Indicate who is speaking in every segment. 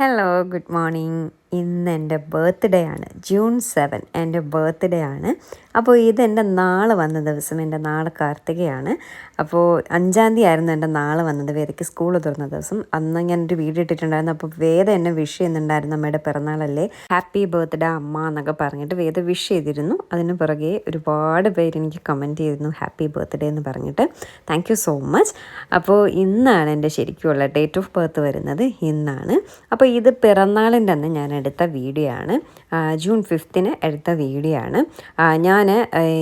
Speaker 1: Hello good morning ഇന്ന് എന്റെ birthday ആണ് ജൂൺ സെവൻ എന്റെ ബർത്ത്ഡേ ആണ് അപ്പോൾ ഇതെന്റെ നാളെ വന്ന ദിവസം എന്റെ നാളെ കാർത്തികയാണ്. അപ്പോൾ അഞ്ചാം തീയതി ആയിരുന്നു എന്റെ നാളെ വന്നത് വേദയ്ക്ക് സ്കൂൾ തുറന്ന ദിവസം. അന്ന് ഞാൻ ഒരു വീഡിയോ ഇട്ടിട്ടുണ്ടായിരുന്നു. അപ്പോൾ വേദ എന്നെ വിഷ് ചെയ്യുന്നുണ്ടായിരുന്നു അമ്മയുടെ പിറന്നാളല്ലേ. ഹാപ്പി ബർത്ത്ഡേ അമ്മ എന്നൊക്കെ പറഞ്ഞിട്ട് വേദ വിഷ് ചെയ്തിരുന്നു. അതിന് പുറകെ ഒരുപാട് പേര് എനിക്ക് കമന്റ് ചെയ്തിരുന്നു. ഹാപ്പി ബർത്ത്ഡേ എന്ന് പറഞ്ഞിട്ട്. താങ്ക് യു സോ മച്ച് അപ്പോൾ ഇന്നാണ് എന്റെ ശരിക്കുമുള്ള ഡേറ്റ് ഓഫ് ബർത്ത് വരുന്നത്. ഇന്നാണ്. അപ്പോൾ ഇത് പിറന്നാളിന്റെ അന്ന് ഞാൻ എടുത്ത വീഡിയോ ആണ് ജൂൺ ഫിഫ്ത്തിന് എടുത്ത വീഡിയോ ആണ് ഞാൻ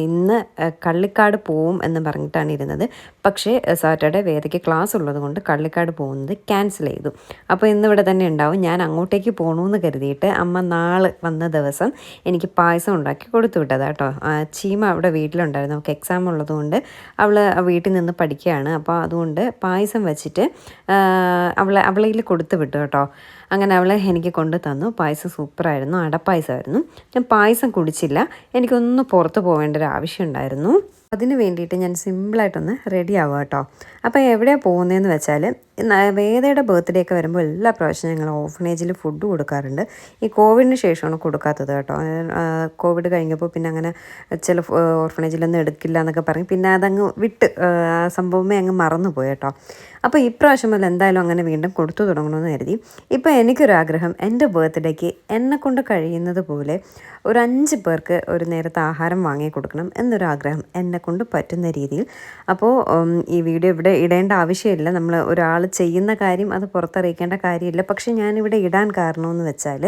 Speaker 1: ഇന്ന് കള്ളിക്കാട് പോവും എന്ന് പറഞ്ഞിട്ടാണ് ഇരുന്നത്. പക്ഷേ സാറ്റർഡേ വേദയ്ക്ക് ക്ലാസ് ഉള്ളത് കൊണ്ട് കള്ളിക്കാട് പോകുന്നത് ക്യാൻസൽ ചെയ്തു. അപ്പോൾ ഇന്ന് ഇവിടെ തന്നെ ഉണ്ടാവും. ഞാൻ അങ്ങോട്ടേക്ക് പോകണമെന്ന് കരുതിയിട്ട് അമ്മ നാളെ വന്ന ദിവസം എനിക്ക് പായസം ഉണ്ടാക്കി കൊടുത്തു വിട്ടത് കേട്ടോ ചീമ അവിടെ വീട്ടിലുണ്ടായിരുന്നു. നമുക്ക് എക്സാം ഉള്ളതുകൊണ്ട് അവൾ വീട്ടിൽ നിന്ന് പഠിക്കുകയാണ്. അപ്പോൾ അതുകൊണ്ട് പായസം വെച്ചിട്ട് അവളെ അവളെ കൊടുത്തു വിട്ടു കേട്ടോ. അങ്ങനെ അവൾ എനിക്ക് കൊണ്ട് തന്നു. പായസം സൂപ്പറായിരുന്നു. അടപ്പായസമായിരുന്നു. ഞാൻ പായസം കുടിച്ചില്ല. എനിക്കൊന്ന് പുറത്ത് പോകേണ്ട ഒരു ആവശ്യം ഉണ്ടായിരുന്നു. അതിന് വേണ്ടിയിട്ട് ഞാൻ സിമ്പിളായിട്ടൊന്ന് റെഡി ആവുക കേട്ടോ. അപ്പോൾ എവിടെയാണ് പോകുന്നതെന്ന് വെച്ചാൽ വേദയുടെ ബർത്ത്ഡേ ഒക്കെ വരുമ്പോൾ എല്ലാ പ്രാവശ്യം ഞങ്ങൾ ഓർഫനേജിൽ ഫുഡ് കൊടുക്കാറുണ്ട്. ഈ കോവിഡിന് ശേഷമാണ് കൊടുക്കാത്തത് കേട്ടോ. കോവിഡ് കഴിഞ്ഞപ്പോൾ പിന്നെ അങ്ങനെ ചില ഓർഫനേജിലൊന്നും എടുക്കില്ല എന്നൊക്കെ പറഞ്ഞ് പിന്നെ അതങ്ങ് വിട്ട് ആ ആ സംഭവമേ അങ്ങ് മറന്നുപോയി കേട്ടോ. അപ്പോൾ ഇപ്രാവശ്യം മുതൽ എന്തായാലും അങ്ങനെ വീണ്ടും കൊടുത്തു തുടങ്ങണമെന്ന് കരുതി. ഇപ്പോൾ എനിക്കൊരാഗ്രഹം എന്റെ ബർത്ത്ഡേക്ക് എന്നെ കൊണ്ട് കഴിയുന്നത് പോലെ ഒരു അഞ്ച് പേർക്ക് ഒരു നേരത്തെ ആഹാരം വാങ്ങി കൊടുക്കണം എന്നൊരാഗ്രഹം എന്നെ കൊണ്ട് പറ്റുന്ന രീതിയിൽ. അപ്പോൾ ഈ വീഡിയോ ഇവിടെ ഇടേണ്ട ആവശ്യമില്ല. നമ്മൾ ഒരാൾ ചെയ്യുന്ന കാര്യം അത് പുറത്തറിയിക്കേണ്ട കാര്യമില്ല. പക്ഷേ ഞാനിവിടെ ഇടാൻ കാരണമെന്ന് വെച്ചാൽ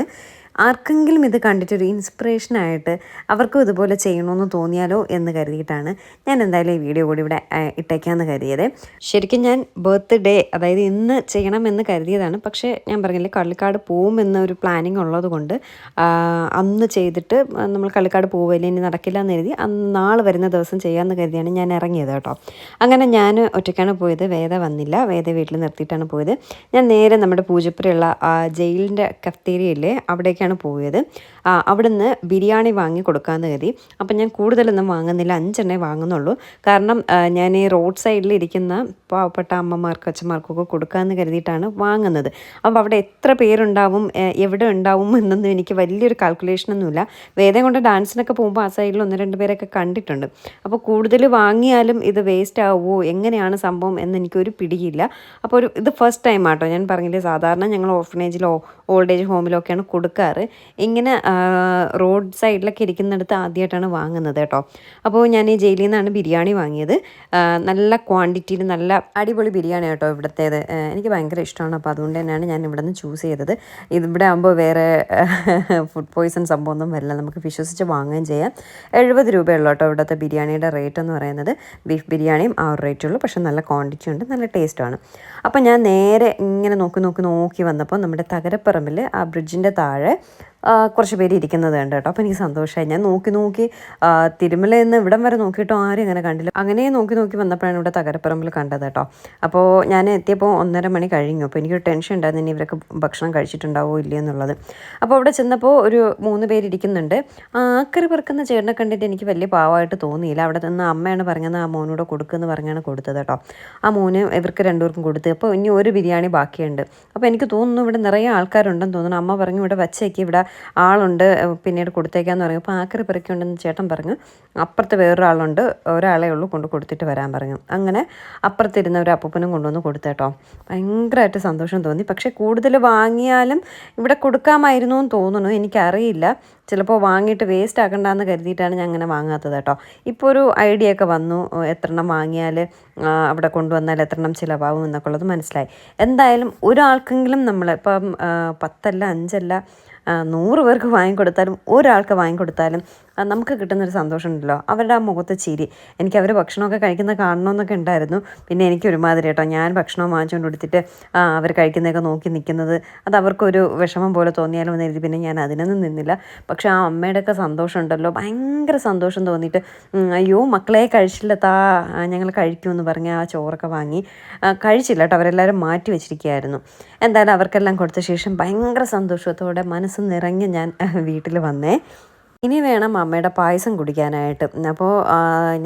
Speaker 1: ആർക്കെങ്കിലും ഇത് കണ്ടിട്ടൊരു ഇൻസ്പിറേഷനായിട്ട് അവർക്കും ഇതുപോലെ ചെയ്യണമെന്ന് തോന്നിയാലോ എന്ന് കരുതിയിട്ടാണ് ഞാൻ എന്തായാലും ഈ വീഡിയോ കൂടി ഇവിടെ ഇട്ടേക്കാമെന്ന് കരുതിയത്. ശരിക്കും ഞാൻ ബർത്ത്ഡേ അതായത് ഇന്ന് ചെയ്യണമെന്ന് കരുതിയതാണ്. പക്ഷേ ഞാൻ പറഞ്ഞില്ലേ കള്ളിക്കാട് പോകുമെന്ന ഒരു പ്ലാനിങ് ഉള്ളത് കൊണ്ട് അന്ന് ചെയ്തിട്ട് നമ്മൾ കള്ളിക്കാട് പോവില്ല ഇനി നടക്കില്ല എന്ന് കരുതി അന്ന് നാളെ വരുന്ന ദിവസം ചെയ്യാമെന്ന് കരുതിയാണ് ഞാൻ ഇറങ്ങിയത് കേട്ടോ. അങ്ങനെ ഞാൻ ഒറ്റയ്ക്കാണ് പോയത് വേദ വന്നില്ല വേദ വീട്ടിൽ നിർത്തിയിട്ടാണ് പോയത്. ഞാൻ നേരെ നമ്മുടെ പൂജപ്പുരയുള്ള ജയിലിന്റെ കഫ്തേരിയയില്ലേ അവിടേക്കാണ് പോയത്. അവിടുന്ന് ബിരിയാണി വാങ്ങി കൊടുക്കാമെന്ന് കരുതി. അപ്പം ഞാൻ കൂടുതലൊന്നും വാങ്ങുന്നില്ല. അഞ്ചെണ്ണേ വാങ്ങുന്നുള്ളൂ. കാരണം ഞാൻ ഈ റോഡ് സൈഡിൽ ഇരിക്കുന്ന പാവപ്പെട്ട അമ്മമാർക്ക് അച്ഛന്മാർക്കൊക്കെ കൊടുക്കാമെന്ന് കരുതിയിട്ടാണ് വാങ്ങുന്നത്. അപ്പോൾ അവിടെ എത്ര പേരുണ്ടാവും എവിടെ ഉണ്ടാവും എന്നൊന്നും എനിക്ക് വലിയൊരു കാൽക്കുലേഷനൊന്നുമില്ല വേദം കൊണ്ട് ഡാൻസിനൊക്കെ പോകുമ്പോൾ ആ സൈഡിൽ ഒന്ന് രണ്ട് പേരൊക്കെ കണ്ടിട്ടുണ്ട്. അപ്പോൾ കൂടുതൽ വാങ്ങിയാലും ഇത് വേസ്റ്റ് ആവുമോ എങ്ങനെയാണ് സംഭവം എന്ന് എനിക്കൊരു പിടിയില്ല. അപ്പോൾ ഒരു ഇത് ഫസ്റ്റ് ടൈം ആട്ടോ. ഞാൻ പറഞ്ഞില്ലേ സാധാരണ ഞങ്ങൾ ഓർഫനേജിലോ ഓൾഡ് ഏജ് ഹോമിലോ ഒക്കെയാണ് കൊടുക്കാറ്. ഇങ്ങനെ റോഡ് സൈഡിലൊക്കെ ഇരിക്കുന്നിടത്ത് ആദ്യമായിട്ടാണ് വാങ്ങുന്നത് കേട്ടോ. അപ്പോൾ ഞാൻ ഈ ജയിലിൽ നിന്നാണ് ബിരിയാണി വാങ്ങിയത്. നല്ല ക്വാണ്ടിറ്റിയിൽ നല്ല അടിപൊളി ബിരിയാണി കേട്ടോ ഇവിടുത്തേത്. എനിക്ക് ഭയങ്കര ഇഷ്ടമാണ്. അപ്പോൾ അതുകൊണ്ട് തന്നെയാണ് ഞാൻ ഇവിടെ നിന്ന് ചൂസ് ചെയ്തത്. ഇതിവിടെ ആകുമ്പോൾ വേറെ ഫുഡ് പോയ്സൺ സംഭവമൊന്നും വരില്ല. നമുക്ക് വിശ്വസിച്ച് വാങ്ങുകയും ചെയ്യാം. എഴുപത് രൂപയുള്ളൂ കേട്ടോ ഇവിടുത്തെ ബിരിയാണിയുടെ റേറ്റ് എന്ന് പറയുന്നത്. ബീഫ് ബിരിയാണിയും ആ ഒരു റേറ്റേ ഉള്ളൂ. പക്ഷേ നല്ല ക്വാണ്ടിറ്റി ഉണ്ട്. നല്ല ടേസ്റ്റാണ് അപ്പോൾ ഞാൻ നേരെ ഇങ്ങനെ നോക്കി നോക്കി നോക്കി വന്നപ്പോൾ നമ്മുടെ തകരപ്പറമ്പിൽ ആ ബ്രിഡ്ജിന്റെ താഴെ കുറച്ച് പേര് ഇരിക്കുന്നത് കണ്ട് കേട്ടോ. അപ്പോൾ എനിക്ക് സന്തോഷമായി. ഞാൻ നോക്കി നോക്കി തിരുമല എന്ന് ഇവിടം വരെ നോക്കിയിട്ടോ ആരും അങ്ങനെ കണ്ടില്ല. അങ്ങനെ നോക്കി നോക്കി വന്നപ്പോഴാണ് ഇവിടെ തകരപ്പറമ്പിൽ കണ്ടത് കേട്ടോ. അപ്പോൾ ഞാൻ എത്തിയപ്പോൾ ഒന്നര മണി കഴിഞ്ഞു. അപ്പോൾ എനിക്കൊരു ടെൻഷൻ ഉണ്ടായിരുന്നു. ഇനി ഇവരൊക്കെ ഭക്ഷണം കഴിച്ചിട്ടുണ്ടാവോ ഇല്ലയെന്നുള്ളത് അപ്പോൾ അവിടെ ചെന്നപ്പോൾ ഒരു മൂന്ന് പേര് ഇരിക്കുന്നുണ്ട്. ആ ആക്കറി പെറുക്കുന്ന ചേട്ടനെ കണ്ടിട്ട് എനിക്ക് വലിയ പാവമായിട്ട് തോന്നിയില്ല. അവിടെ നിന്ന് അമ്മയാണ് പറഞ്ഞത് ആ മോനോട് കൊടുക്കുമെന്ന് പറഞ്ഞാണ് കൊടുത്തത് കേട്ടോ. ആ മോന് ഇവർക്ക് രണ്ടുപേർക്കും കൊടുത്ത്. അപ്പോൾ ഇനി ഒരു ബിരിയാണി ബാക്കിയുണ്ട്. അപ്പോൾ എനിക്ക് തോന്നുന്നു ഇവിടെ നിറയെ ആൾക്കാരുണ്ടെന്ന് തോന്നുന്നു. അമ്മ പറഞ്ഞു ഇവിടെ വച്ചേക്ക് ഇവിടെ ആളുണ്ട് പിന്നീട് കൊടുത്തേക്കാന്ന് പറഞ്ഞു അപ്പോൾ ആക്കറി പെറുക്കിയുണ്ടെന്ന് ചേട്ടൻ പറഞ്ഞു അപ്പുറത്ത് വേറൊരാളുണ്ട് ഒരാളെ ഉള്ളൂ കൊണ്ട് കൊടുത്തിട്ട് വരാൻ പറഞ്ഞു. അങ്ങനെ അപ്പുറത്തിരുന്ന ഒരു അപ്പൂപ്പനും കൊണ്ടുവന്ന് കൊടുത്തേട്ടോ. ഭയങ്കരമായിട്ട് സന്തോഷം തോന്നി. പക്ഷേ കൂടുതൽ വാങ്ങിയാലും ഇവിടെ കൊടുക്കാമായിരുന്നു എന്ന് തോന്നുന്നു. എനിക്കറിയില്ല. ചിലപ്പോൾ വാങ്ങിയിട്ട് വേസ്റ്റ് ആക്കണ്ടെന്ന് കരുതിയിട്ടാണ് ഞാൻ അങ്ങനെ വാങ്ങാത്തത് കേട്ടോ. ഇപ്പോൾ ഒരു ഐഡിയ ഒക്കെ വന്നു. എത്ര എത്രണ്ണം വാങ്ങിയാൽ അവിടെ കൊണ്ടുവന്നാൽ എത്രണ്ണം ചിലവാകും എന്നൊക്കെ ഉള്ളത് മനസ്സിലായി. എന്തായാലും ഒരാൾക്കെങ്കിലും നമ്മൾ ഇപ്പം പത്തല്ല അഞ്ചല്ല നൂറ് പേർക്ക് വാങ്ങിക്കൊടുത്താലും ഒരാൾക്ക് വാങ്ങിക്കൊടുത്താലും നമുക്ക് കിട്ടുന്നൊരു സന്തോഷം ഉണ്ടല്ലോ അവരുടെ ആ മുഖത്തെ ചിരി. എനിക്ക് അവർ ഭക്ഷണമൊക്കെ കഴിക്കുന്ന കാണണമെന്നൊക്കെ ഉണ്ടായിരുന്നു. പിന്നെ എനിക്ക് ഒരുമാതിരി കേട്ടോ. ഞാൻ ഭക്ഷണം വാങ്ങിച്ചുകൊണ്ട് കൊടുത്തിട്ട് അവർ കഴിക്കുന്നതൊക്കെ നോക്കി നിൽക്കുന്നത് അത് അവർക്കൊരു വിഷമം പോലെ തോന്നിയാലും എന്ന് എഴുതി പിന്നെ ഞാൻ അതിനൊന്നും നിന്നില്ല. പക്ഷെ ആ അമ്മയുടെയൊക്കെ സന്തോഷം ഉണ്ടല്ലോ ഭയങ്കര സന്തോഷം തോന്നിയിട്ട് അയ്യോ മക്കളെ കഴിച്ചില്ല താ ഞങ്ങൾ കഴിക്കുമെന്ന് പറഞ്ഞ് ആ ചോറൊക്കെ വാങ്ങി കഴിച്ചില്ല കേട്ടോ. അവരെല്ലാവരും മാറ്റി വെച്ചിരിക്കുകയായിരുന്നു. എന്തായാലും അവർക്കെല്ലാം കൊടുത്ത ശേഷം ഭയങ്കര സന്തോഷത്തോടെ മനസ്സ് നിറഞ്ഞ് ഞാൻ വീട്ടിൽ വന്നേ. ഇനി വേണം അമ്മയുടെ പായസം കുടിക്കാനായിട്ട്. അപ്പോൾ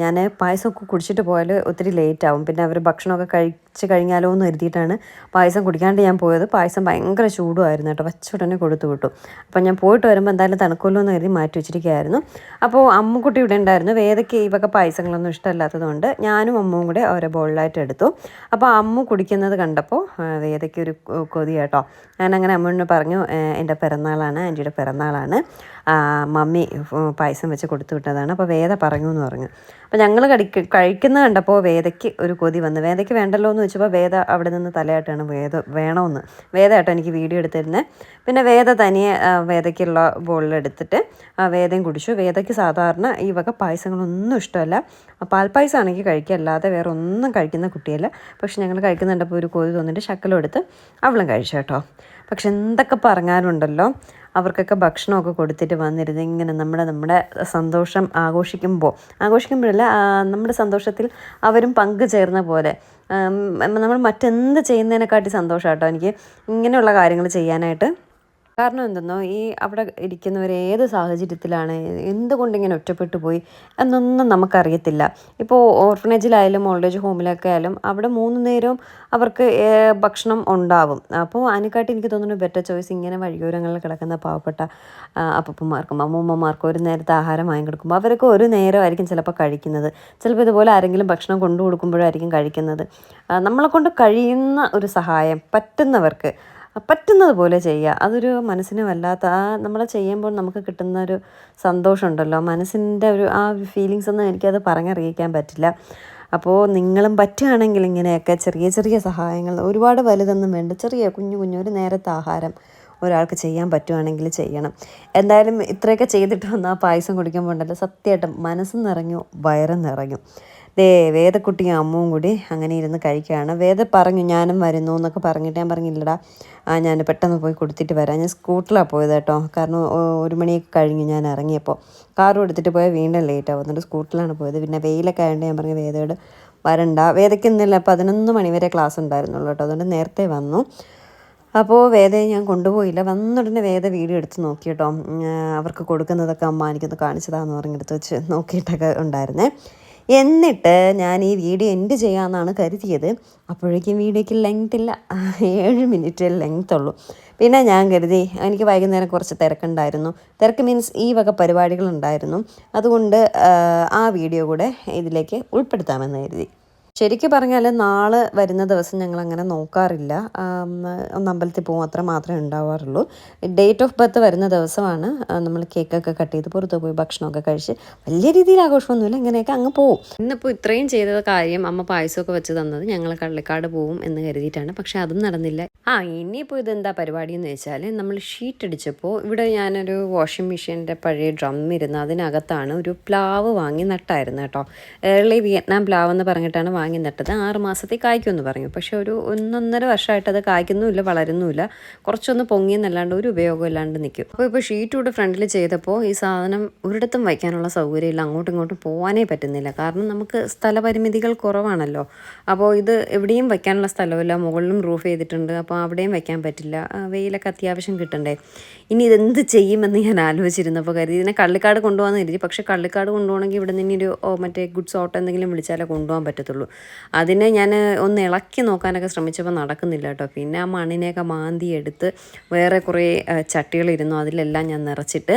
Speaker 1: ഞാൻ പായസമൊക്കെ കുടിച്ചിട്ട് പോയാൽ ഒത്തിരി ലേറ്റ് ആവും പിന്നെ അവർ ഭക്ഷണമൊക്കെ കഴിച്ച് കഴിഞ്ഞാലോ എന്ന് കരുതിയിട്ടാണ് പായസം കുടിക്കാണ്ട് ഞാൻ പോയത്. പായസം ഭയങ്കര ചൂടുമായിരുന്നു കേട്ടോ. വച്ചുടനെ കൊടുത്തു വിട്ടു അപ്പോൾ ഞാൻ പോയിട്ട് വരുമ്പോൾ എന്തായാലും തണുക്കുമല്ലോ എന്ന് കരുതി മാറ്റി വെച്ചിരിക്കുകയായിരുന്നു. അപ്പോൾ അമ്മുക്കുട്ടി ഇവിടെ ഉണ്ടായിരുന്നു. വേദയ്ക്ക് ഇവൊക്കെ പായസങ്ങളൊന്നും ഇഷ്ടമല്ലാത്തതുകൊണ്ട് ഞാനും അമ്മുവും കൂടെ ഓരോ ബോളിലായിട്ട് എടുത്തു. അപ്പോൾ അമ്മു കുടിക്കുന്നത് കണ്ടപ്പോൾ വേദയ്ക്ക് ഒരു കൊതി കേട്ടോ ഞാനങ്ങനെ അമ്മുവിനോട് പറഞ്ഞു എന്റെ പിറന്നാളാണ് ആന്റിയുടെ പിറന്നാളാണ്. മമ്മി പായസം വെച്ച് കൊടുത്തു വിട്ടതാണ്. അപ്പോൾ വേദ പറഞ്ഞു എന്ന് പറഞ്ഞു. അപ്പോൾ ഞങ്ങൾ കടിക്ക കഴിക്കുന്നത് കണ്ടപ്പോൾ വേദയ്ക്ക് ഒരു കൊതി വന്നു. വേദയ്ക്ക് വേണ്ടല്ലോ എന്ന് വെച്ചപ്പോൾ വേദ അവിടെ നിന്ന് തലയായിട്ടാണ് വേദ വേണമെന്ന് വേദ എനിക്ക് വീഡിയോ എടുത്തിരുന്നത് പിന്നെ വേദ തനിയെ വേദയ്ക്കുള്ള ബോളിലെടുത്തിട്ട് വേദയും കുടിച്ചു. വേദയ്ക്ക് സാധാരണ ഈ വക പായസങ്ങളൊന്നും ഇഷ്ടമല്ല. പാൽപ്പായസമാണെങ്കിൽ കഴിക്കുക. അല്ലാതെ വേറെ ഒന്നും കഴിക്കുന്ന കുട്ടിയല്ല. പക്ഷെ ഞങ്ങൾ കഴിക്കുന്നുണ്ടപ്പോൾ ഒരു കൊതി തോന്നിയിട്ട് ശക്കലം എടുത്ത് അവളും കഴിച്ചു കേട്ടോ. പക്ഷെ എന്തൊക്കെ പറഞ്ഞാലുണ്ടല്ലോ അവർക്കൊക്കെ ഭക്ഷണമൊക്കെ കൊടുത്തിട്ട് വന്നിരുന്ന് ഇങ്ങനെ നമ്മുടെ നമ്മുടെ സന്തോഷം ആഘോഷിക്കുമ്പോൾ ആഘോഷിക്കുമ്പോഴല്ല നമ്മുടെ സന്തോഷത്തിൽ അവരും പങ്കുചേർന്ന പോലെ. നമ്മൾ മറ്റെന്ത് ചെയ്യുന്നതിനെക്കാട്ടി സന്തോഷമാട്ടോ എനിക്ക് ഇങ്ങനെയുള്ള കാര്യങ്ങൾ ചെയ്യാനായിട്ട് കാരണം എന്തെന്നോ ഈ അവിടെ ഇരിക്കുന്നവർ ഏത് സാഹചര്യത്തിലാണ് എന്തുകൊണ്ട് ഇങ്ങനെ ഒറ്റപ്പെട്ടു പോയി എന്നൊന്നും നമുക്കറിയത്തില്ല. ഇപ്പോൾ ഓർഫനേജിലായാലും ഓൾഡ് ഏജ് ഹോമിലൊക്കെ ആയാലും അവിടെ മൂന്ന് നേരവും അവർക്ക് ഭക്ഷണം ഉണ്ടാവും. അപ്പോൾ അതിനെക്കാട്ടി എനിക്ക് തോന്നുന്നു ബെറ്റർ ചോയ്സ് ഇങ്ങനെ വഴിയോരങ്ങളിൽ കിടക്കുന്ന പാവപ്പെട്ട അപ്പൂപ്പന്മാർക്കും അമ്മൂമ്മമാർക്കും ഒരു നേരത്തെ ആഹാരം വാങ്ങി കൊടുക്കുമ്പോൾ അവരൊക്കെ ഒരു നേരമായിരിക്കും ചിലപ്പോൾ കഴിക്കുന്നത്. ചിലപ്പോൾ ഇതുപോലെ ആരെങ്കിലും ഭക്ഷണം കൊണ്ടു കൊടുക്കുമ്പോഴായിരിക്കും കഴിക്കുന്നത്. നമ്മളെ കൊണ്ട് കഴിയുന്ന ഒരു സഹായം പറ്റുന്നവർക്ക് പറ്റുന്നത് പോലെ ചെയ്യുക. അതൊരു മനസ്സിന് വല്ലാത്ത ആ നമ്മൾ ചെയ്യുമ്പോൾ നമുക്ക് കിട്ടുന്ന ഒരു സന്തോഷമുണ്ടല്ലോ. മനസ്സിന്റെ ഒരു ആ ഫീലിങ്സ് ഒന്നും എനിക്കത് പറഞ്ഞറിയിക്കാൻ പറ്റില്ല. അപ്പോൾ നിങ്ങളും പറ്റുകയാണെങ്കിൽ ഇങ്ങനെയൊക്കെ ചെറിയ ചെറിയ സഹായങ്ങൾ ഒരുപാട് വലുതൊന്നും വേണ്ട ചെറിയ കുഞ്ഞു കുഞ്ഞു ഒരു നേരത്തെ ആഹാരം ഒരാൾക്ക് ചെയ്യാൻ പറ്റുവാണെങ്കിൽ ചെയ്യണം. എന്തായാലും ഇത്രയൊക്കെ ചെയ്തിട്ട് വന്നാൽ പായസം കുടിക്കുമ്പോൾ ഉണ്ടല്ലോ സത്യമായിട്ടും മനസ്സ് നിറഞ്ഞു വയറും നിറഞ്ഞു. ദേ വേദക്കുട്ടിയും അമ്മുവും കൂടി അങ്ങനെ ഇരുന്ന് കഴിക്കുകയാണ്. വേദ പറഞ്ഞു ഞാനും വരുന്നു എന്നൊക്കെ പറഞ്ഞിട്ട് ഞാൻ പറഞ്ഞില്ലടാ. ആ ഞാൻ പെട്ടെന്ന് പോയി കൊടുത്തിട്ട് വരാം. ഞാൻ സ്കൂട്ടറിലാണ് പോയത് കേട്ടോ. കാരണം ഒരു മണിയൊക്കെ കഴിഞ്ഞു ഞാൻ ഇറങ്ങിയപ്പോൾ കാറും എടുത്തിട്ട് പോയാൽ വീണ്ടും ലേറ്റ് ആവുന്നുണ്ട് എന്നിട്ട് സ്കൂട്ടറിലാണ് പോയത്. പിന്നെ വെയിലൊക്കെ ആയതുകൊണ്ട് ഞാൻ പറഞ്ഞു വേദയോട് വരണ്ട. വേദയ്ക്ക് ഇന്നില്ല. പതിനൊന്ന് മണി വരെ ക്ലാസ് ഉണ്ടായിരുന്നുള്ളൂ കേട്ടോ. അതുകൊണ്ട് നേരത്തെ വന്നു. അപ്പോൾ വേദയെ ഞാൻ കൊണ്ടുപോയില്ല. വന്നുടനെ വേദ വീഡിയോ എടുത്ത് നോക്കി കേട്ടോ. അവർക്ക് കൊടുക്കുന്നതൊക്കെ അമ്മ എനിക്കൊന്ന് കാണിച്ചതാന്ന് പറഞ്ഞെടുത്ത് വെച്ച് നോക്കിയിട്ടൊക്കെ ഉണ്ടായിരുന്നേ. എന്നിട്ട് ഞാൻ ഈ വീഡിയോ എൻഡ് ചെയ്യാമെന്നാണ് കരുതിയത്. അപ്പോഴേക്കും വീഡിയോയ്ക്ക് ലെങ്ത് ഇല്ല. ഏഴ് മിനിറ്റ് ലെങ്ത് ഉള്ളൂ. പിന്നെ ഞാൻ കരുതി എനിക്ക് വൈകുന്നേരം കുറച്ച് തിരക്കുണ്ടായിരുന്നു. തിരക്ക് മീൻസ് ഈ വക പരിപാടികളുണ്ടായിരുന്നു. അതുകൊണ്ട് ആ, വീഡിയോ കൂടെ ഇതിലേക്ക് ഉൾപ്പെടുത്താമെന്ന് കരുതി. ശരിക്കും പറഞ്ഞാൽ നാളെ വരുന്ന ദിവസം ഞങ്ങൾ അങ്ങനെ നോക്കാറില്ല ഒന്ന് അമ്പലത്തിൽ പോകും അത്ര മാത്രമേ ഉണ്ടാവാറുള്ളൂ. ഡേറ്റ് ഓഫ് ബർത്ത് വരുന്ന ദിവസമാണ്. നമ്മൾ കേക്കൊക്കെ കട്ട് ചെയ്ത് പുറത്ത് പോയി ഭക്ഷണമൊക്കെ കഴിച്ച് വലിയ രീതിയിൽ ആഘോഷമൊന്നുമില്ല ഇങ്ങനെയൊക്കെ അങ്ങ് പോവും. ഇന്നിപ്പോൾ ഇത്രയും ചെയ്ത കാര്യം അമ്മ പായസമൊക്കെ വെച്ച് തന്നത് ഞങ്ങൾ കള്ളിക്കാട് പോവും എന്ന് കരുതിയിട്ടാണ്. പക്ഷേ അതും നടന്നില്ല. ആ ഇനിയിപ്പോൾ ഇതെന്താ പരിപാടി എന്ന് വെച്ചാൽ നമ്മൾ ഷീറ്റ് അടിച്ചപ്പോൾ ഇവിടെ ഞാനൊരു വാഷിംഗ് മെഷീന്റെ പഴയ ഡ്രം ഇരുന്ന് അതിനകത്താണ് ഒരു പ്ലാവ് വാങ്ങി നട്ടായിരുന്നു കേട്ടോ. ഏർലി വിയറ്റ്നാം പ്ലാവ് എന്ന് പറഞ്ഞിട്ടാണ് വാങ്ങി നട്ടത് ആറ് മാസത്തിൽ കായ്ക്കുമെന്ന് പറഞ്ഞു. പക്ഷേ ഒരു ഒന്നൊന്നര വർഷമായിട്ട് അത് കായ്ക്കുന്നുമില്ല വളരുന്നുമില്ല. കുറച്ചൊന്ന് പൊങ്ങിയെന്നല്ലാണ്ട് ഒരു ഉപയോഗം ഇല്ലാണ്ട് നിൽക്കും. അപ്പോൾ ഇപ്പോൾ ഷീറ്റ് കൂടെ ഫ്രണ്ടിൽ ചെയ്തപ്പോൾ ഈ സാധനം ഒരിടത്തും വയ്ക്കാനുള്ള സൗകര്യമില്ല. അങ്ങോട്ടും ഇങ്ങോട്ടും പോകാനേ പറ്റുന്നില്ല. കാരണം നമുക്ക് സ്ഥലപരിമിതികൾ കുറവാണല്ലോ. അപ്പോൾ ഇത് എവിടെയും വയ്ക്കാനുള്ള സ്ഥലമില്ല. മുകളിലും റൂഫ് ചെയ്തിട്ടുണ്ട്. അപ്പോൾ അവിടെയും വയ്ക്കാൻ പറ്റില്ല. വെയിലൊക്കെ അത്യാവശ്യം കിട്ടണ്ടേ. ഇനി ഇതെന്ത് ചെയ്യുമെന്ന് ഞാൻ ആലോചിച്ചിരുന്നപ്പോൾ കരുതി. ഇതിനെ കള്ളിക്കാട് കൊണ്ടുപോകാമെന്ന് കരുതി. പക്ഷേ കള്ളിക്കാട് കൊണ്ടുപോകണമെങ്കിൽ ഇവിടെ നിന്ന് ഒരു മറ്റേ ഗുഡ്സ് ഓട്ടോ എന്തെങ്കിലും വിളിച്ചാലേ കൊണ്ടുപോകാൻ പറ്റത്തുള്ളൂ. അതിനെ ഞാൻ ഒന്ന് ഇളക്കി നോക്കാനൊക്കെ ശ്രമിച്ചപ്പോൾ നടക്കുന്നില്ല കേട്ടോ. പിന്നെ ആ മണ്ണിനെയൊക്കെ മാന്തി എടുത്ത് വേറെ കുറേ ചട്ടികളിരുന്നു. അതിലെല്ലാം ഞാൻ നിറച്ചിട്ട്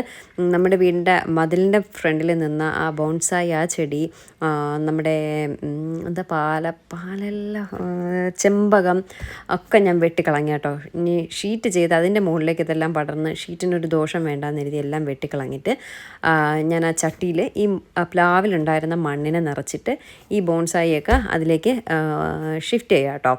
Speaker 1: നമ്മുടെ വീടിന്റെ മതിലിന്റെ ഫ്രണ്ടിൽ നിന്ന ആ ബോൺസായി ആ ചെടി നമ്മുടെ എന്താ പാല പാലല്ല ചെമ്പകം ഒക്കെ ഞാൻ വെട്ടിക്കളഞ്ഞ കേട്ടോ. ഇനി ഷീറ്റ് ചെയ്ത് അതിന്റെ മുകളിലേക്ക് ഇതെല്ലാം പടർന്ന് ഷീറ്റിനൊരു ദോഷം വേണ്ടാന്ന് എഴുതി എല്ലാം വെട്ടിക്കളഞ്ഞിട്ട് ഞാൻ ആ ചട്ടിയിൽ ഈ പ്ലാവിലുണ്ടായിരുന്ന മണ്ണിനെ നിറച്ചിട്ട് ഈ ബോൺസായിയൊക്കെ അതിലേക്ക് ഷിഫ്റ്റ് ചെയ്യാം കേട്ടോ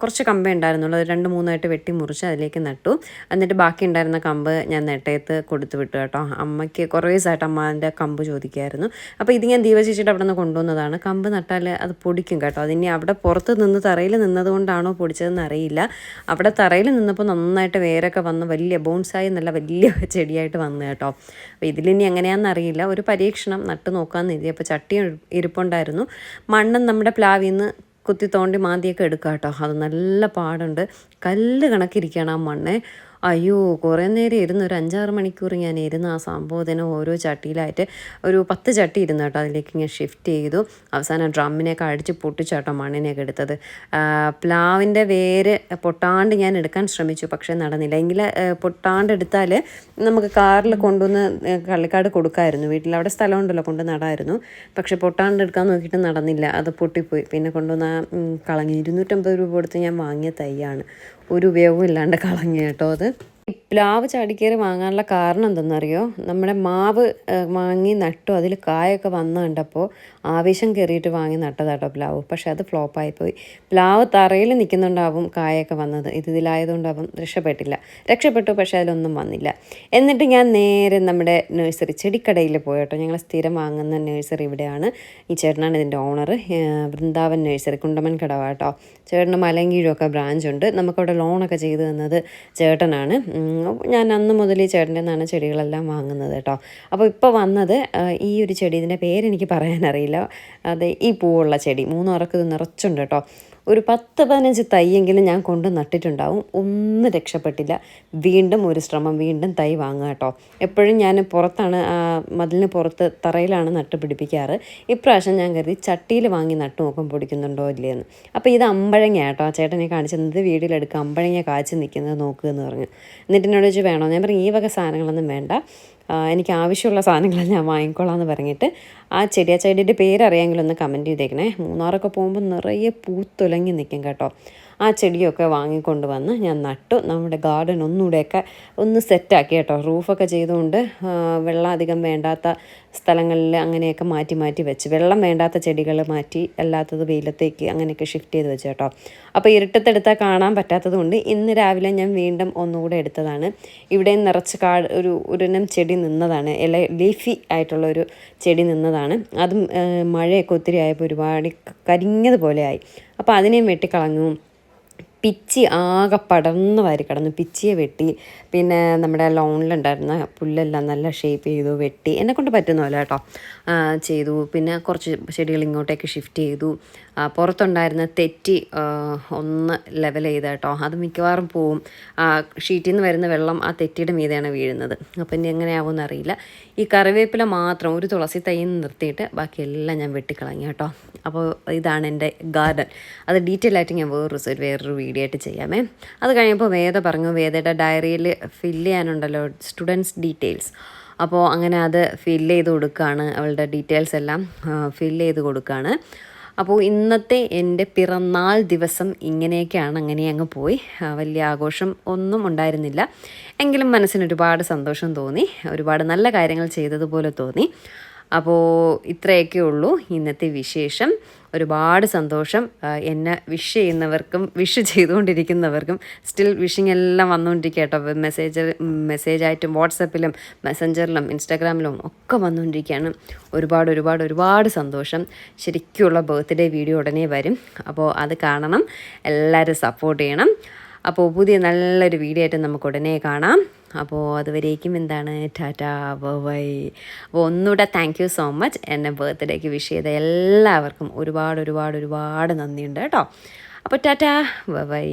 Speaker 1: കുറച്ച് കമ്പേ ഉണ്ടായിരുന്നുള്ളൂ. രണ്ട് മൂന്നായിട്ട് വെട്ടി മുറിച്ച് അതിലേക്ക് നട്ടു. എന്നിട്ട് ബാക്കി ഉണ്ടായിരുന്ന കമ്പ് ഞാൻ നെട്ടയത്ത് കൊടുത്തു വിട്ടു കേട്ടോ. അമ്മയ്ക്ക് കുറേ ദിവസമായിട്ട് അമ്മാന്റെ കമ്പ് ചോദിക്കുമായിരുന്നു അപ്പോൾ ഇത് ഞാൻ ദീപചേച്ചിയുടെ അവിടെ നിന്ന് കൊണ്ടുവന്നതാണ്. കമ്പ് നട്ടാൽ അത് പൊടിക്കും കേട്ടോ. അതിനി അവിടെ പുറത്ത് നിന്ന് തറയിൽ നിന്നതുകൊണ്ടാണോ പൊടിച്ചതെന്ന് അറിയില്ല. അവിടെ തറയിൽ നിന്നപ്പോൾ നന്നായിട്ട് വേരൊക്കെ വന്ന് വലിയ ബോൺസായി നല്ല വലിയ ചെടിയായിട്ട് വന്നു കേട്ടോ. അപ്പോൾ ഇതിലിനി എങ്ങനെയാണെന്ന് അറിയില്ല. ഒരു പരീക്ഷണം നട്ട് നോക്കാമെന്ന് എഴുതി അപ്പോൾ ചട്ടി ഇരിപ്പുണ്ടായിരുന്നു. മണ്ണും നമ്മുടെ പ്ലാവിൽ നിന്ന് കുത്തി തോണ്ടി മാന്തിയൊക്കെ എടുക്കാം കേട്ടോ അത് നല്ല പാടുണ്ട്. കല്ല് കണക്കിരിക്കണം ആ മണ്ണ്. അയ്യോ കുറേ നേരം ഇരുന്ന് ഒരു അഞ്ചാറ് മണിക്കൂർ ഞാൻ ഇരുന്ന് ആ സംഭവത്തിന് ഓരോ ചട്ടിയിലായിട്ട് ഒരു പത്ത് ചട്ടി ഇരുന്നു കേട്ടോ അതിലേക്ക് ഇങ്ങനെ ഷിഫ്റ്റ് ചെയ്തു. അവസാനം ഡ്രമ്മിനെയൊക്കെ അടിച്ച് പൊട്ടിച്ചാട്ടോ മണ്ണിനെയൊക്കെ എടുത്തത്. പ്ലാവിന്റെ വേര് പൊട്ടാണ്ട് ഞാൻ എടുക്കാൻ ശ്രമിച്ചു പക്ഷേ നടന്നില്ല. എങ്കിൽ പൊട്ടാണ്ട് എടുത്താൽ നമുക്ക് കാറിൽ കൊണ്ടുവന്ന് കള്ളിക്കാട് കൊടുക്കായിരുന്നു. വീട്ടിൽ അവിടെ സ്ഥലമുണ്ടല്ലോ കൊണ്ട് നടായിരുന്നു. പക്ഷെ പൊട്ടാണ്ട് എടുക്കാൻ നോക്കിയിട്ട് നടന്നില്ല. അത് പൊട്ടിപ്പോയി. പിന്നെ കൊണ്ടുവന്ന കളഞ്ഞു ഇരുന്നൂറ്റമ്പത് രൂപ കൊടുത്ത് ഞാൻ വാങ്ങിയ തൈയാണ്. ഒരു ഉപയോഗവും ഇല്ലാണ്ട് കളഞ്ഞു കേട്ടോ അത്. പ്ലാവ് ചാടിക്കയറി വാങ്ങാനുള്ള കാരണം എന്തെന്നറിയോ? നമ്മുടെ മാവ് വാങ്ങി നട്ടു. അതിൽ കായൊക്കെ വന്ന് കണ്ടപ്പോൾ ആവേശം കയറിയിട്ട് വാങ്ങി നട്ടതാട്ടോ പ്ലാവ്. പക്ഷെ അത് ഫ്ലോപ്പായി പോയി. പ്ലാവ് തറയിൽ നിൽക്കുന്നുണ്ടാവും കായൊക്കെ വന്നത്. ഇത് ഇതിലായതുകൊണ്ടാവും രക്ഷപ്പെട്ടില്ല. രക്ഷപ്പെട്ടു പക്ഷേ അതിലൊന്നും വന്നില്ല. എന്നിട്ട് ഞാൻ നേരെ നമ്മുടെ നഴ്സറി ചെടിക്കടയിൽ പോയട്ടോ. ഞങ്ങൾ സ്ഥിരം വാങ്ങുന്ന നഴ്സറി ഇവിടെയാണ്. ഈ ചേട്ടനാണ് ഇതിന്റെ ഓണർ വൃന്ദാവൻ നഴ്സറി കുണ്ടമൻ കടവാട്ടോ. ചേട്ടന് മലങ്കീഴൊക്കെ ബ്രാഞ്ച് ഉണ്ട് നമുക്കവിടെ ലോണൊക്കെ ചെയ്തു തന്നത് ചേട്ടനാണ്. ഞാൻ അന്ന് മുതൽ ഈ ചേട്ടന്റെ നിന്നാണ് ചെടികളെല്ലാം വാങ്ങുന്നത് കേട്ടോ. അപ്പോൾ ഇപ്പോൾ വന്നത് ഈ ഒരു ചെടി ഇതിന്റെ പേരെനിക്ക് പറയാനറിയില്ല. അത് ഈ പൂവുള്ള ചെടി മൂന്ന് ഉറക്ക് ഇത് നിറച്ചുണ്ട് കേട്ടോ. ഒരു പത്ത് പതിനഞ്ച് തൈയെങ്കിലും ഞാൻ കൊണ്ട് നട്ടിട്ടുണ്ടാവും. ഒന്നും രക്ഷപ്പെട്ടില്ല. വീണ്ടും ഒരു ശ്രമം വീണ്ടും തൈ വാങ്ങുക കേട്ടോ. എപ്പോഴും ഞാൻ പുറത്താണ് മതിലിന് പുറത്ത് തറയിലാണ് നട്ട് പിടിപ്പിക്കാറ്. ഇപ്രാവശ്യം ഞാൻ കരുതി ചട്ടിയിൽ വാങ്ങി നട്ട് നോക്കും പൊടിക്കുന്നുണ്ടോ ഇല്ലയെന്ന്. അപ്പോൾ ഇത് അമ്പഴങ്ങ കേട്ടോ. ആ ചേട്ടനെ കാണിച്ചത് വീട്ടിലെടുക്കുക അമ്പഴങ്ങ കാച്ചു നിൽക്കുന്നത് നോക്കുക എന്ന് പറഞ്ഞു. എന്നിട്ട് എന്നോട് ചോദിച്ചു വേണോ? ഞാൻ പറഞ്ഞു ഈ വക സാധനങ്ങളൊന്നും വേണ്ട. എനിക്ക് ആവശ്യമുള്ള സാധനങ്ങൾ ഞാൻ വാങ്ങിക്കോളാം എന്ന് പറഞ്ഞിട്ട് ആ ചെടിയ ചെടിയുടെ പേരറിയാമെങ്കിലും ഒന്ന് കമന്റ് ചെയ്തേക്കണേ. മൂന്നാറൊക്കെ പോകുമ്പോൾ നിറയെ പൂത്തുലങ്ങി നിൽക്കും കേട്ടോ. ആ ചെടിയൊക്കെ വാങ്ങിക്കൊണ്ട് വന്ന് ഞാൻ നട്ടു. നമ്മുടെ ഗാർഡൻ ഒന്നുകൂടെയൊക്കെ ഒന്ന് സെറ്റാക്കി കേട്ടോ. റൂഫൊക്കെ ചെയ്തുകൊണ്ട് വെള്ളം അധികം വേണ്ടാത്ത സ്ഥലങ്ങളിൽ അങ്ങനെയൊക്കെ മാറ്റി മാറ്റി വെച്ച് വെള്ളം വേണ്ടാത്ത ചെടികൾ മാറ്റി അല്ലാത്തത് വെയിലത്തേക്ക് അങ്ങനെയൊക്കെ ഷിഫ്റ്റ് ചെയ്ത് വെച്ച് കേട്ടോ. അപ്പോൾ ഇരുട്ടത്തെടുത്താൽ കാണാൻ പറ്റാത്തത് കൊണ്ട് ഇന്ന് രാവിലെ ഞാൻ വീണ്ടും ഒന്നുകൂടെ എടുത്തതാണ്. ഇവിടെ നിറച്ച് കാ ഒരു ഒരിനം ചെടി നിന്നതാണ്. ഇല ലീഫി ആയിട്ടുള്ള ഒരു ചെടി നിന്നതാണ്. അതും മഴയൊക്കെ ഒത്തിരി ആയപ്പോൾ ഒരുപാട് കരിഞ്ഞതുപോലെ ആയി. അപ്പോൾ അതിനെയും വെട്ടിക്കളഞ്ഞു. പിച്ചി ആകെ പടർന്ന് വാരി കിടന്നു. പിച്ചിയെ വെട്ടി. പിന്നെ നമ്മുടെ ലോണിലുണ്ടായിരുന്ന പുല്ലെല്ലാം നല്ല ഷേപ്പ് ചെയ്തു വെട്ടി. എന്നെ കൊണ്ട് പറ്റുന്ന പോലെ കേട്ടോ. ചെയ്തു. പിന്നെ കുറച്ച് ചെടികൾ ഇങ്ങോട്ടേക്ക് ഷിഫ്റ്റ് ചെയ്തു. പുറത്തുണ്ടായിരുന്ന തെറ്റി ഒന്ന് ലെവൽ ചെയ്ത കേട്ടോ. അത് മിക്കവാറും പോവും. ഷീറ്റിൽ നിന്ന് വരുന്ന വെള്ളം ആ തെറ്റിയുടെ മീതെയാണ് വീഴുന്നത്. അപ്പം ഇനി എങ്ങനെയാവുമെന്ന് അറിയില്ല. ഈ കറിവേപ്പില മാത്രം ഒരു തുളസി തൈ നിർത്തിയിട്ട് ബാക്കിയെല്ലാം ഞാൻ വെട്ടിക്കളഞ്ഞു കേട്ടോ. അപ്പോൾ ഇതാണ് എന്റെ ഗാർഡൻ അത് ഡീറ്റെയിൽ ആയിട്ട് ഞാൻ വേറൊരു വേറൊരു വീഡിയോ ആയിട്ട് ചെയ്യാമേ. അത് കഴിഞ്ഞപ്പോൾ വേദ പറഞ്ഞു വേദയുടെ ഡയറിയിൽ ഫില്ല് ചെയ്യാനുണ്ടല്ലോ സ്റ്റുഡൻസ് ഡീറ്റെയിൽസ് അപ്പോൾ അങ്ങനെ അത് ഫില്ല് ചെയ്ത് കൊടുക്കുകയാണ് അവളുടെ ഡീറ്റെയിൽസ് എല്ലാം ഫില്ല് ചെയ്ത് കൊടുക്കുകയാണ്. അപ്പോൾ ഇന്നത്തെ എന്റെ പിറന്നാൾ ദിവസം ഇങ്ങനെയൊക്കെയാണ് അങ്ങനെ അങ്ങ് പോയി. വലിയ ആഘോഷം ഒന്നും ഉണ്ടായിരുന്നില്ല. എങ്കിലും മനസ്സിന് ഒരുപാട് സന്തോഷം തോന്നി ഒരുപാട് നല്ല കാര്യങ്ങൾ ചെയ്തതുപോലെ തോന്നി. അപ്പോൾ ഇത്രയൊക്കെ ഉള്ളൂ ഇന്നത്തെ വിശേഷം. ഒരുപാട് സന്തോഷം. എന്നെ വിഷ് ചെയ്യുന്നവർക്കും വിഷ് ചെയ്തുകൊണ്ടിരിക്കുന്നവർക്കും സ്റ്റിൽ വിഷിങ് എല്ലാം വന്നുകൊണ്ടിരിക്കുക കേട്ടോ മെസ്സേജ് മെസ്സേജായിട്ടും വാട്സപ്പിലും മെസ്സഞ്ചറിലും ഇൻസ്റ്റാഗ്രാമിലും ഒക്കെ വന്നുകൊണ്ടിരിക്കുകയാണ്. ഒരുപാട് ഒരുപാട് ഒരുപാട് സന്തോഷം. ശരിക്കുള്ള ബർത്ത്ഡേ വീഡിയോ ഉടനെ വരും. അപ്പോൾ അത് കാണണം. എല്ലാവരും സപ്പോർട്ട് ചെയ്യണം. അപ്പോൾ പുതിയ നല്ലൊരു വീഡിയോ ആയിട്ട് നമുക്ക് ഉടനെ കാണാം. അപ്പോൾ അതുവരേക്കും എന്താണ്? ടാറ്റാ ബൈ അപ്പോൾ ഒന്നുകൂടെ താങ്ക് യു സോ മച്ച് എന്നെ ബർത്ത്ഡേക്ക് വിഷ് ചെയ്ത എല്ലാവർക്കും ഒരുപാട് ഒരുപാട് ഒരുപാട് നന്ദിയുണ്ട് കേട്ടോ. അപ്പോൾ ടാറ്റാ ബൈ